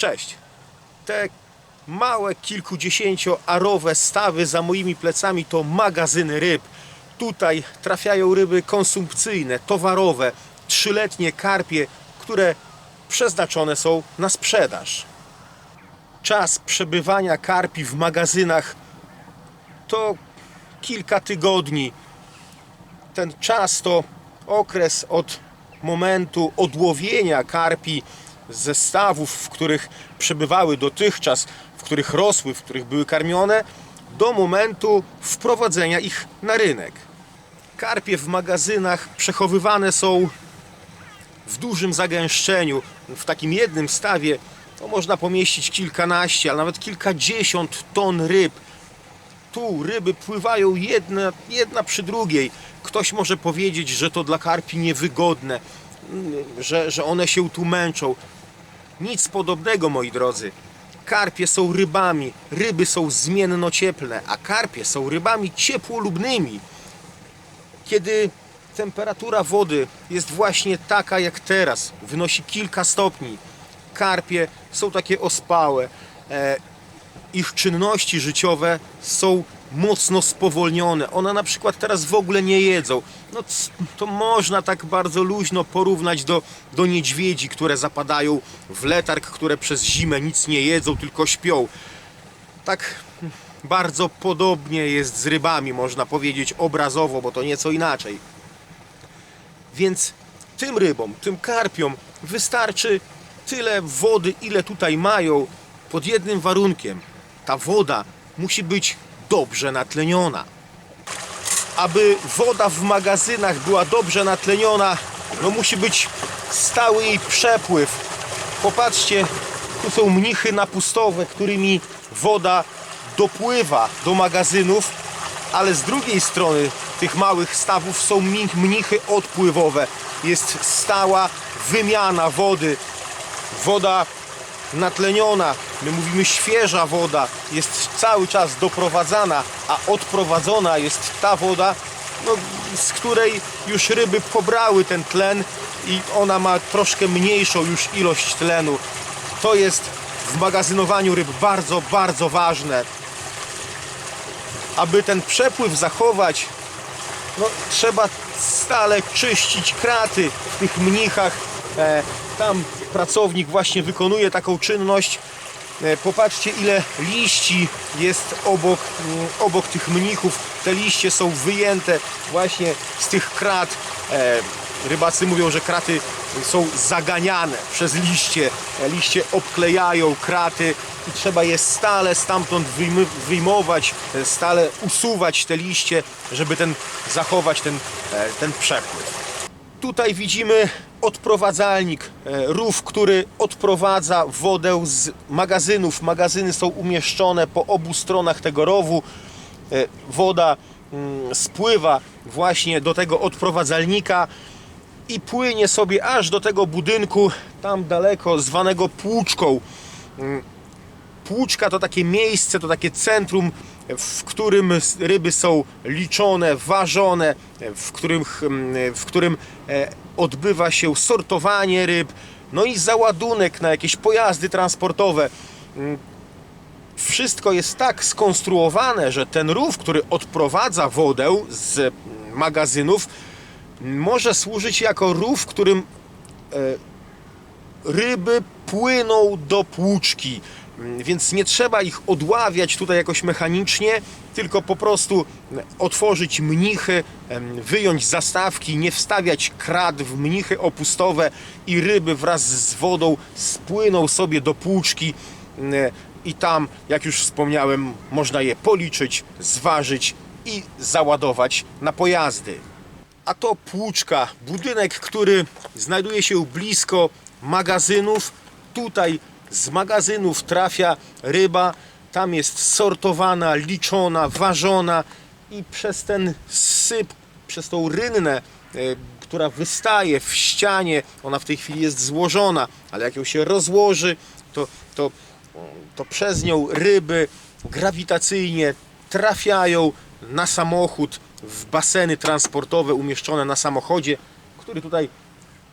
Cześć. Te małe, kilkudziesięcioarowe stawy za moimi plecami to magazyny ryb. Tutaj trafiają ryby konsumpcyjne, towarowe, trzyletnie karpie, które przeznaczone są na sprzedaż. Czas przebywania karpi w magazynach to kilka tygodni. Ten czas to okres od momentu odłowienia karpi ze stawów, w których przebywały dotychczas, w których rosły, w których były karmione, do momentu wprowadzenia ich na rynek. Karpie w magazynach przechowywane są w dużym zagęszczeniu. W takim jednym stawie to można pomieścić kilkanaście, a nawet kilkadziesiąt ton ryb. Tu ryby pływają jedna, jedna przy drugiej. Ktoś może powiedzieć, że to dla karpi niewygodne, że, że one się tu męczą. Nic podobnego, moi drodzy. Karpie są rybami, ryby są zmiennocieplne, a karpie są rybami ciepłolubnymi. Kiedy temperatura wody jest właśnie taka jak teraz, wynosi kilka stopni, karpie są takie ospałe, e, ich czynności życiowe są mocno spowolnione. One na przykład teraz w ogóle nie jedzą. No to można tak bardzo luźno porównać do, do niedźwiedzi, które zapadają w letarg, które przez zimę nic nie jedzą, tylko śpią. Tak bardzo podobnie jest z rybami, można powiedzieć obrazowo, bo to nieco inaczej. Więc tym rybom, tym karpiom wystarczy tyle wody, ile tutaj mają, pod jednym warunkiem. Ta woda musi być dobrze natleniona. Aby woda w magazynach była dobrze natleniona, no musi być stały jej przepływ. Popatrzcie, tu są mnichy napustowe, którymi woda dopływa do magazynów, ale z drugiej strony tych małych stawów są mnichy odpływowe. Jest stała wymiana wody. Woda natleniona, my mówimy świeża woda, jest cały czas doprowadzana, a odprowadzona jest ta woda, no, z której już ryby pobrały ten tlen i ona ma troszkę mniejszą już ilość tlenu. To jest w magazynowaniu ryb bardzo, bardzo ważne. Aby ten przepływ zachować, no, trzeba stale czyścić kraty w tych mnichach. E, tam pracownik właśnie wykonuje taką czynność. E, popatrzcie ile liści jest obok, mm, obok tych mnichów. Te liście są wyjęte właśnie z tych krat. E, rybacy mówią, że kraty są zaganiane przez liście. Liście obklejają kraty i trzeba je stale stamtąd wyjmować, stale usuwać te liście, żeby ten, zachować ten, ten przepływ. Tutaj widzimy odprowadzalnik, e, rów, który odprowadza wodę z magazynów. Magazyny są umieszczone po obu stronach tego rowu. E, Woda mm, spływa właśnie do tego odprowadzalnika i płynie sobie aż do tego budynku tam daleko, zwanego Płuczką. Płuczka to takie miejsce, to takie centrum, w którym ryby są liczone, ważone, w którym, w którym e, odbywa się sortowanie ryb, no i załadunek na jakieś pojazdy transportowe. Mm, Wszystko jest tak skonstruowane, że ten rów, który odprowadza wodę z magazynów, może służyć jako rów, którym ryby płyną do płuczki, więc nie trzeba ich odławiać tutaj jakoś mechanicznie, tylko po prostu otworzyć mnichy, wyjąć zastawki, nie wstawiać krat w mnichy opustowe i ryby wraz z wodą spłyną sobie do płuczki mm, i tam, jak już wspomniałem, można je policzyć, zważyć i załadować na pojazdy a to Płuczka, budynek, który znajduje się blisko magazynów. Tutaj z magazynów trafia ryba, tam jest sortowana, liczona, ważona i przez ten syp, przez tą rynnę, e, która wystaje w ścianie, ona w tej chwili jest złożona, ale jak ją się rozłoży, to, to, to przez nią ryby grawitacyjnie trafiają na samochód, w baseny transportowe umieszczone na samochodzie, który tutaj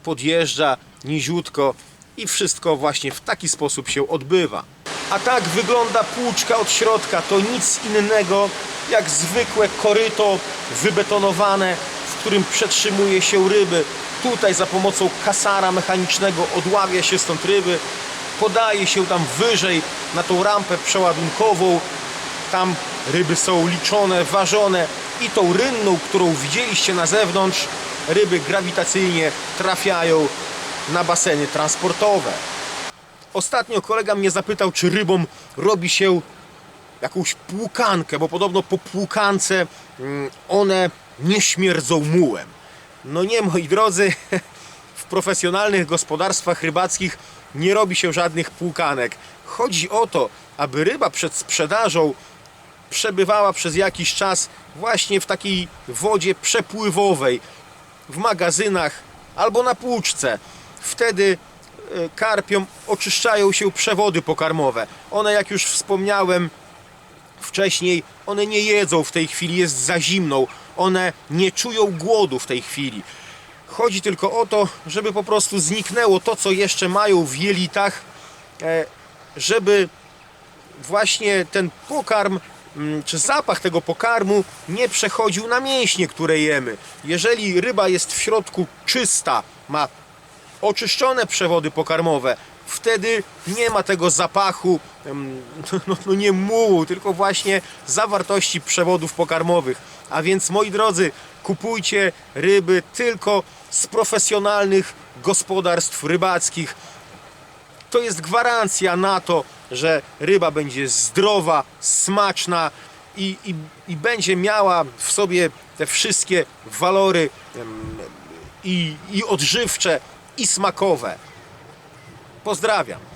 podjeżdża niziutko i wszystko właśnie w taki sposób się odbywa. A tak wygląda płuczka od środka. To nic innego jak zwykłe koryto wybetonowane, w którym przetrzymuje się ryby. Tutaj za pomocą kasara mechanicznego odławia się stąd ryby, podaje się tam wyżej na tą rampę przeładunkową. Tam ryby są liczone, ważone i tą rynną, którą widzieliście na zewnątrz, ryby grawitacyjnie trafiają na baseny transportowe. Ostatnio kolega mnie zapytał, czy rybom robi się jakąś płukankę, bo podobno po płukance mm, one nie śmierdzą mułem. No nie, moi drodzy, w profesjonalnych gospodarstwach rybackich nie robi się żadnych płukanek. Chodzi o to, aby ryba przed sprzedażą przebywała przez jakiś czas właśnie w takiej wodzie przepływowej, w magazynach albo na płuczce. Wtedy e, karpiom oczyszczają się przewody pokarmowe. One, jak już wspomniałem wcześniej, one nie jedzą w tej chwili, jest za zimną. One nie czują głodu w tej chwili. Chodzi tylko o to, żeby po prostu zniknęło to, co jeszcze mają w jelitach, e, żeby właśnie ten pokarm, mm, czy zapach tego pokarmu nie przechodził na mięśnie, które jemy. Jeżeli ryba jest w środku czysta, ma oczyszczone przewody pokarmowe, wtedy nie ma tego zapachu, no, no nie mułu, tylko właśnie zawartości przewodów pokarmowych. A więc moi drodzy, kupujcie ryby tylko z profesjonalnych gospodarstw rybackich, to jest gwarancja na to, że ryba będzie zdrowa, smaczna i, i, i będzie miała w sobie te wszystkie walory i, i odżywcze, i smakowe. Pozdrawiam.